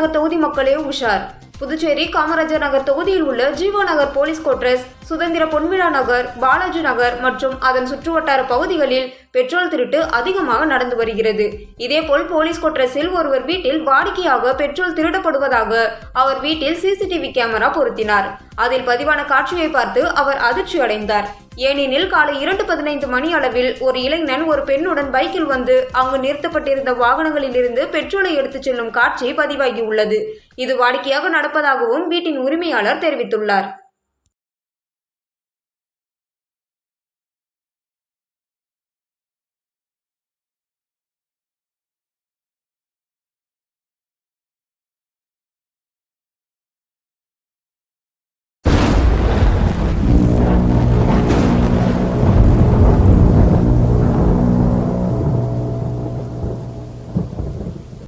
நகர் தொகுதி மக்களே உஷார். புதுச்சேரி காமராஜர் நகர் தொகுதியில் உள்ள ஜீவோ நகர் போலீஸ் கோட்ரஸ் சுதந்திர பொன்விழா நகர் பாலாஜி நகர் மற்றும் அதன் சுற்றுவட்டார பகுதிகளில் பெட்ரோல் திருட்டு அதிகமாக நடந்து வருகிறது. இதேபோல் போலீஸ் கோட்ரஸில் ஒருவர் வீட்டில் வாடிக்கையாக பெட்ரோல் திருடப்படுவதாக அவர் வீட்டில் சிசிடிவி கேமரா பொருத்தினார். அதில் பதிவான காட்சியை பார்த்து அவர் அதிர்ச்சி அடைந்தார் ஏனெனில் காலை இரண்டு பதினைந்து மணி அளவில் ஒரு இளைஞன் ஒரு பெண்ணுடன் பைக்கில் வந்து அங்கு நிறுத்தப்பட்டிருந்த வாகனங்களில் இருந்து பெட்ரோலை எடுத்துச் செல்லும் காட்சி பதிவாகியுள்ளது. இது வாடிக்கையாக நடப்பதாகவும் வீட்டின் உரிமையாளர் தெரிவித்துள்ளார்.